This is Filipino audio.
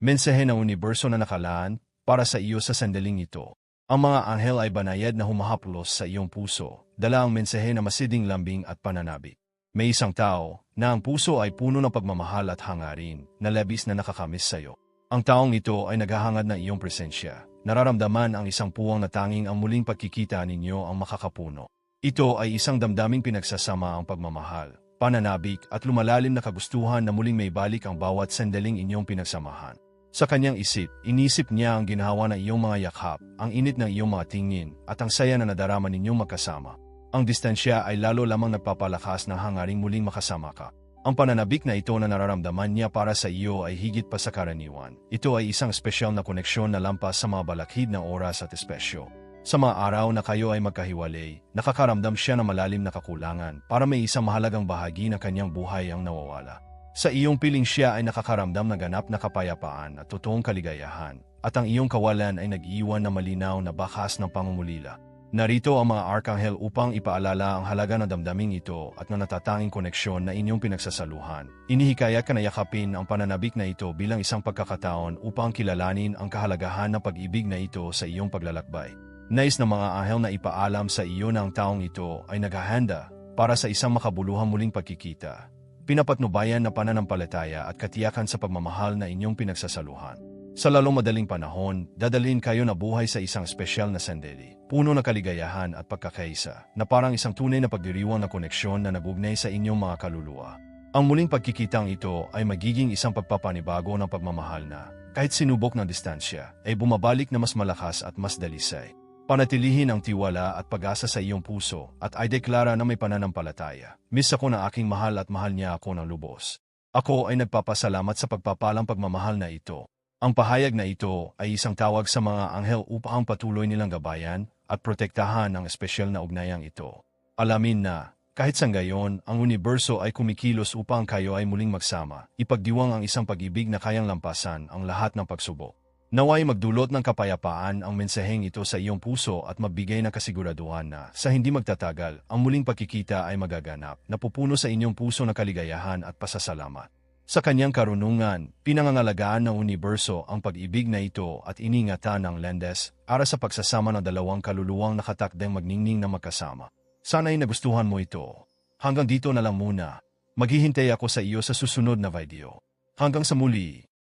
Mensahe ng universo na nakalaan para sa iyo sa sandaling ito. Ang mga anghel ay banayad na humahaplos sa iyong puso, dala ang mensahe na masiding lambing at pananabik. May isang tao na ang puso ay puno ng pagmamahal at hangarin na labis na nakakamis sa iyo. Ang taong ito ay naghahangad ng iyong presensya. Nararamdaman ang isang puwang na tanging ang muling pagkikita ninyo ang makakapuno. Ito ay isang damdaming pinagsasama ang pagmamahal, pananabik at lumalalim na kagustuhan na muling may balik ang bawat sandaling inyong pinagsamahan. Sa kanyang isip, inisip niya ang ginawa ng iyong mga yakhap, ang init ng iyong mga tingin, at ang saya na nadarama ninyong magkasama. Ang distansya ay lalo lamang nagpapalakas ng hangaring muling makasama ka. Ang pananabik na ito na nararamdaman niya para sa iyo ay higit pa sa karaniwan. Ito ay isang espesyal na koneksyon na lampas sa mga balakhid ng oras at espesyo. Sa mga araw na kayo ay magkahiwalay, nakakaramdam siya ng malalim na kakulangan para may isang mahalagang bahagi ng kanyang buhay ang nawawala. Sa iyong piling siya ay nakakaramdam ng ganap na kapayapaan at totoong kaligayahan, at ang iyong kawalan ay nag-iwan na malinaw na bakas ng pangumulila. Narito ang mga arkanghel upang ipaalala ang halaga ng damdaming ito at ng natatanging koneksyon na inyong pinagsasaluhan. Inihikayat ka na yakapin ang pananabik na ito bilang isang pagkakataon upang kilalanin ang kahalagahan ng pag-ibig na ito sa iyong paglalakbay. Nais ng mga anghel na ipaalam sa iyo na ang taong ito ay naghahanda para sa isang makabuluhang muling pagkikita pinapatnubayan na pananampalataya at katiyakan sa pagmamahal na inyong pinagsasaluhan. Sa lalong madaling panahon, dadalhin kayo na buhay sa isang espesyal na sandali, puno ng kaligayahan at pagkakaisa, na parang isang tunay na pagdiriwang na koneksyon na nagugnay sa inyong mga kaluluwa. Ang muling pagkikitang ito ay magiging isang pagpapanibago ng pagmamahal na, kahit sinubok ng distansya, ay bumabalik na mas malakas at mas dalisay. Panatilihin ang tiwala at pag-asa sa iyong puso at ay deklara na may pananampalataya. Miss ako na aking mahal at mahal niya ako ng lubos. Ako ay nagpapasalamat sa pagpapalang pagmamahal na ito. Ang pahayag na ito ay isang tawag sa mga anghel upang patuloy nilang gabayan at protektahan ang espesyal na ugnayang ito. Alamin na, kahit sa ngayon, ang universo ay kumikilos upang kayo ay muling magsama, ipagdiwang ang isang pag-ibig na kayang lampasan ang lahat ng pagsubok. Naway magdulot ng kapayapaan ang mensaheng ito sa iyong puso at magbigay ng kasiguraduhan na sa hindi magtatagal, ang muling pagkikita ay magaganap na pupuno sa inyong puso ng kaligayahan at pasasalamat. Sa kanyang karunungan, pinangangalagaan ng universo ang pag-ibig na ito at iningatan ng Lendes para sa pagsasama ng dalawang kaluluwang nakatakdang magningning na magkasama. Sana'y nagustuhan mo ito. Hanggang dito na lang muna. Maghihintay ako sa iyo sa susunod na video. Hanggang sa muli.